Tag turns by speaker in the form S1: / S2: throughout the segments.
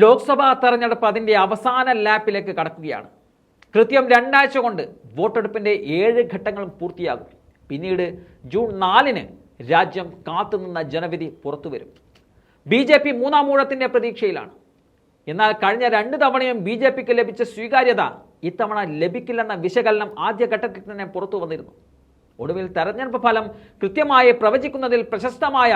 S1: ലോക്സഭാ തെരഞ്ഞെടുപ്പ് അതിന്റെ അവസാന ലാപ്പിലേക്ക് കടക്കുകയാണ്. കൃത്യം രണ്ടാഴ്ച കൊണ്ട് വോട്ടെടുപ്പിന്റെ ഏഴ് ഘട്ടങ്ങളും പൂർത്തിയാകും. പിന്നീട് ജൂൺ നാലിന് രാജ്യം കാത്തുനിന്ന ജനവിധി പുറത്തുവരും. ബി ജെ പി മൂന്നാം ഊഴത്തിന്റെ പ്രതീക്ഷയിലാണ്. എന്നാൽ കഴിഞ്ഞ രണ്ട് തവണയും ബി ജെ പിക്ക് ലഭിച്ച സ്വീകാര്യത ഇത്തവണ ലഭിക്കില്ലെന്ന വിശകലനം ആദ്യഘട്ടത്തിൽ തന്നെ പുറത്തു വന്നിരുന്നു. ഒടുവിൽ തെരഞ്ഞെടുപ്പ് ഫലം കൃത്യമായി പ്രവചിക്കുന്നതിൽ പ്രശസ്തമായ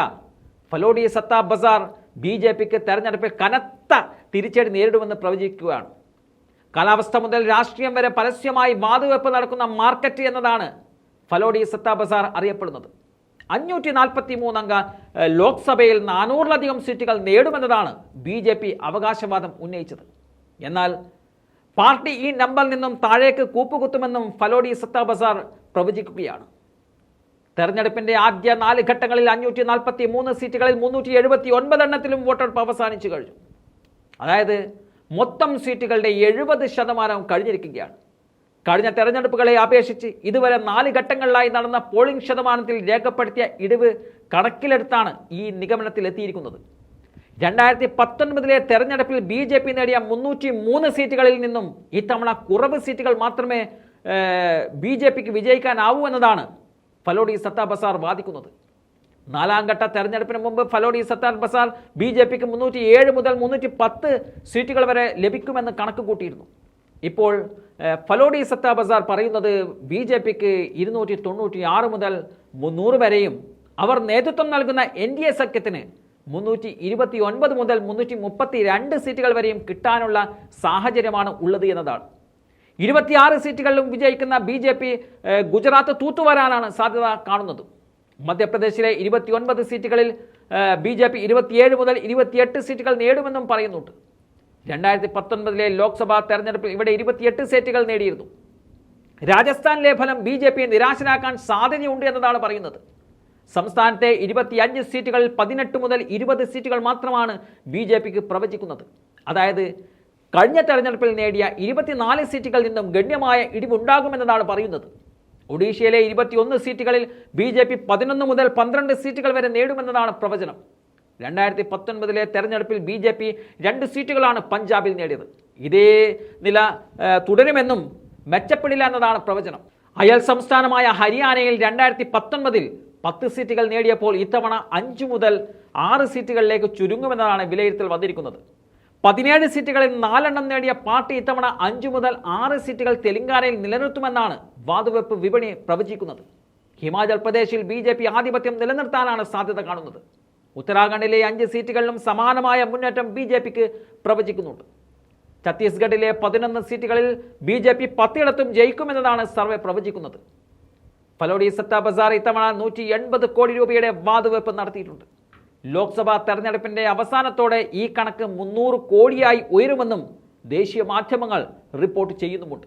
S1: ഫലോഡി സത്താ ബസാർ ബി ജെ പിക്ക് തെരഞ്ഞെടുപ്പിൽ കനത്ത തിരിച്ചടി നേരിടുമെന്ന് പ്രവചിക്കുകയാണ്. കാലാവസ്ഥ മുതൽ രാഷ്ട്രീയം വരെ പരസ്യമായി വാതുവെപ്പ് നടക്കുന്ന മാർക്കറ്റ് എന്നതാണ് ഫലോഡി സത്താ ബസാർ അറിയപ്പെടുന്നത്. അഞ്ഞൂറ്റി നാൽപ്പത്തി മൂന്നംഗ ലോക്സഭയിൽ നാനൂറിലധികം സീറ്റുകൾ നേടുമെന്നതാണ് ബി ജെ പി അവകാശവാദം ഉന്നയിച്ചത്. എന്നാൽ പാർട്ടി ഈ നമ്പറിൽ നിന്നും താഴേക്ക് കൂപ്പുകുത്തുമെന്നും ഫലോഡി സത്താ ബസാർ പ്രവചിക്കുകയാണ്. തെരഞ്ഞെടുപ്പിന്റെ ആദ്യ നാല് ഘട്ടങ്ങളിൽ അഞ്ഞൂറ്റി നാൽപ്പത്തി മൂന്ന് സീറ്റുകളിൽ മുന്നൂറ്റി എഴുപത്തി ഒൻപത് എണ്ണത്തിലും വോട്ടെടുപ്പ് അവസാനിച്ചു കഴിഞ്ഞു. അതായത് മൊത്തം സീറ്റുകളുടെ എഴുപത് ശതമാനവും കഴിഞ്ഞിരിക്കുകയാണ്. കഴിഞ്ഞ തെരഞ്ഞെടുപ്പുകളെ അപേക്ഷിച്ച് ഇതുവരെ നാല് ഘട്ടങ്ങളിലായി നടന്ന പോളിംഗ് ശതമാനത്തിൽ രേഖപ്പെടുത്തിയ ഇടിവ് കണക്കിലെടുത്താണ് ഈ നിഗമനത്തിൽ എത്തിയിരിക്കുന്നത്. രണ്ടായിരത്തി പത്തൊൻപതിലെ തെരഞ്ഞെടുപ്പിൽ ബി ജെ പി നേടിയ മുന്നൂറ്റി മൂന്ന് സീറ്റുകളിൽ നിന്നും ഇത്തവണ കുറവ് സീറ്റുകൾ മാത്രമേ ബി ജെ പിക്ക് വിജയിക്കാനാവൂ എന്നതാണ് ഫലോഡി സത്താർ ബസാർ വാദിക്കുന്നത്. നാലാം ഘട്ട തെരഞ്ഞെടുപ്പിന് മുമ്പ് ഫലോഡി സത്താർ ബസാർ ബി ജെ പിക്ക് മുന്നൂറ്റി ഏഴ് മുതൽ മുന്നൂറ്റി പത്ത് സീറ്റുകൾ വരെ ലഭിക്കുമെന്ന് കണക്ക് കൂട്ടിയിരുന്നു. ഇപ്പോൾ ഫലോഡി സത്താ ബസാർ പറയുന്നത് ബി ജെ പിക്ക് ഇരുന്നൂറ്റി തൊണ്ണൂറ്റി ആറ് മുതൽ മുന്നൂറ് വരെയും അവർ നേതൃത്വം നൽകുന്ന എൻ ഡി എ സഖ്യത്തിന് മുന്നൂറ്റി ഇരുപത്തി ഒൻപത് മുതൽ മുന്നൂറ്റി മുപ്പത്തി രണ്ട് സീറ്റുകൾ വരെയും കിട്ടാനുള്ള സാഹചര്യമാണ് ഉള്ളത് എന്നതാണ്. ഇരുപത്തിയാറ് സീറ്റുകളിലും വിജയിക്കുന്ന ബി ജെ പി ഗുജറാത്ത് തൂത്തുവരാനാണ് സാധ്യത കാണുന്നത്. മധ്യപ്രദേശിലെ ഇരുപത്തിയൊൻപത് സീറ്റുകളിൽ ബി ജെ പി ഇരുപത്തിയേഴ് മുതൽ ഇരുപത്തിയെട്ട് സീറ്റുകൾ നേടുമെന്നും പറയുന്നുണ്ട്. രണ്ടായിരത്തി പത്തൊൻപതിലെ ലോക്സഭാ തെരഞ്ഞെടുപ്പിൽ ഇവിടെ ഇരുപത്തിയെട്ട് സീറ്റുകൾ നേടിയിരുന്നു. രാജസ്ഥാനിലെ ഫലം ബി ജെ പിയെ നിരാശനാക്കാൻ സാധ്യതയുണ്ട് എന്നതാണ് പറയുന്നത്. സംസ്ഥാനത്തെ ഇരുപത്തിയഞ്ച് സീറ്റുകളിൽ പതിനെട്ട് മുതൽ ഇരുപത് സീറ്റുകൾ മാത്രമാണ് ബി ജെ പിക്ക് പ്രവചിക്കുന്നത്. അതായത് കഴിഞ്ഞ തെരഞ്ഞെടുപ്പിൽ നേടിയ ഇരുപത്തിനാല് സീറ്റുകളിൽ നിന്നും ഗണ്യമായ ഇടിവുണ്ടാകുമെന്നതാണ് പറയുന്നത്. ഒഡീഷയിലെ ഇരുപത്തിയൊന്ന് സീറ്റുകളിൽ ബി ജെ പി പതിനൊന്ന് മുതൽ പന്ത്രണ്ട് സീറ്റുകൾ വരെ നേടുമെന്നതാണ് പ്രവചനം. രണ്ടായിരത്തി പത്തൊൻപതിലെ തെരഞ്ഞെടുപ്പിൽ ബി ജെ പി രണ്ട് സീറ്റുകളാണ് പഞ്ചാബിൽ നേടിയത്. ഇതേ നില തുടരുമെന്നും മെച്ചപ്പെടില്ല എന്നതാണ് പ്രവചനം. അയൽ സംസ്ഥാനമായ ഹരിയാനയിൽ രണ്ടായിരത്തി പത്തൊൻപതിൽ പത്ത് സീറ്റുകൾ നേടിയപ്പോൾ ഇത്തവണ അഞ്ചു മുതൽ ആറ് സീറ്റുകളിലേക്ക് ചുരുങ്ങുമെന്നതാണ് വിലയിരുത്തൽ വന്നിരിക്കുന്നത്. പതിനേഴ് സീറ്റുകളിൽ നാലെണ്ണം നേടിയ പാർട്ടി ഇത്തവണ അഞ്ചു മുതൽ ആറ് സീറ്റുകൾ തെലങ്കാനയിൽ നിലനിർത്തുമെന്നാണ് വാതുവെപ്പ് വിപണി പ്രവചിക്കുന്നത്. ഹിമാചൽ പ്രദേശിൽ ബി ജെ പി ആധിപത്യം നിലനിർത്താനാണ് സാധ്യത കാണുന്നത്. ഉത്തരാഖണ്ഡിലെ അഞ്ച് സീറ്റുകളിലും സമാനമായ മുന്നേറ്റം ബി ജെ പിക്ക് പ്രവചിക്കുന്നുണ്ട്. ഛത്തീസ്ഗഡിലെ പതിനൊന്ന് സീറ്റുകളിൽ ബി ജെ പി പത്തിടത്തും ജയിക്കുമെന്നതാണ് സർവേ പ്രവചിക്കുന്നത്. ഫലോഡി സത്താബസാർ ഇത്തവണ നൂറ്റി എൺപത് കോടി രൂപയുടെ വാതുവെപ്പ് നടത്തിയിട്ടുണ്ട്. ലോക്സഭാ തെരഞ്ഞെടുപ്പിന്റെ അവസാനത്തോടെ ഈ കണക്ക് മുന്നൂറ് കോടിയായി ഉയരുമെന്നും ദേശീയ മാധ്യമങ്ങൾ റിപ്പോർട്ട് ചെയ്യുന്നുമുണ്ട്.